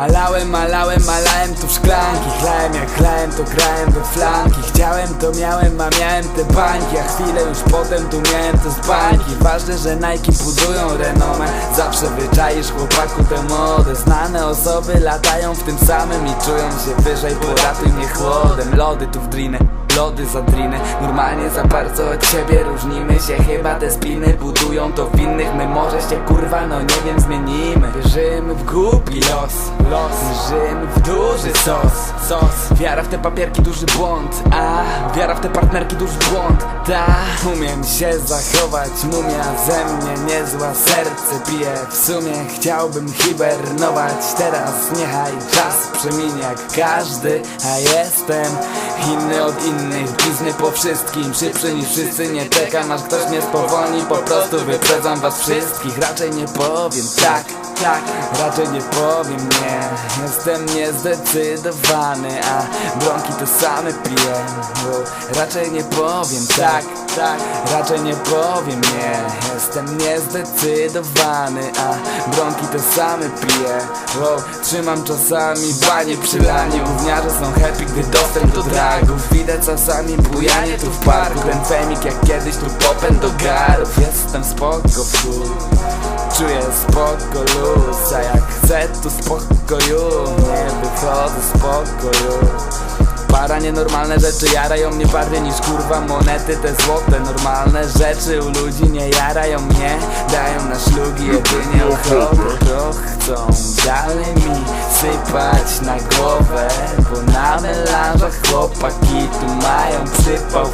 Alałem, malałem, malałem tu szklanki. Chlałem jak chlałem, to grałem we flanki. Chciałem, to miałem, a miałem te bańki. A chwilę już potem tu miałem te z bańki Ważne, że Nike budują renomę. Zawsze wyczaisz chłopaku tę modę. Znane osoby latają w tym samym I czują się wyżej, poratuj mnie chłodem. Lody tu w drinę Lody za drinę Normalnie za bardzo od siebie różnimy się. Chyba te spiny budują to w innych. My może się kurwa no nie wiem zmienimy. Wierzymy w głupi los Los. Wierzymy w duży sos Sos. Wiara w te papierki duży błąd A. Wiara w te partnerki duży błąd Ta. Umiem się zachować Mumia ze mnie niezła. Serce bije w sumie Chciałbym hibernować. Teraz niechaj czas przeminie jak każdy A jestem inny od innych Blizny po wszystkim. Szybszy niż wszyscy Nie czekam aż ktoś mnie spowolni Po prostu wyprzedzam was wszystkich. Raczej nie powiem tak tak, raczej nie powiem nie. Jestem niezdecydowany, a bronki to same piję Raczej nie powiem tak, tak, raczej nie powiem nie Jestem niezdecydowany, a bronki to same piję. Bo Trzymam czasami banie przy lanie. Gówniarze są happy, gdy dostęp do dragów. Widać czasami bujanie tu w parku. Ten femik jak kiedyś tu popęd do garów. Jestem spoko Czuję spoko luz, a jak chcę tu spokoju. Nie wychodzę z pokoju Para nienormalne rzeczy jarają mnie bardziej niż kurwa monety. Te złote Normalne rzeczy u ludzi nie jarają mnie. Dają na szlugi jedynie ochotę. To chcą dalej mi sypać na głowę Bo na melanżach chłopaki tu mają przypał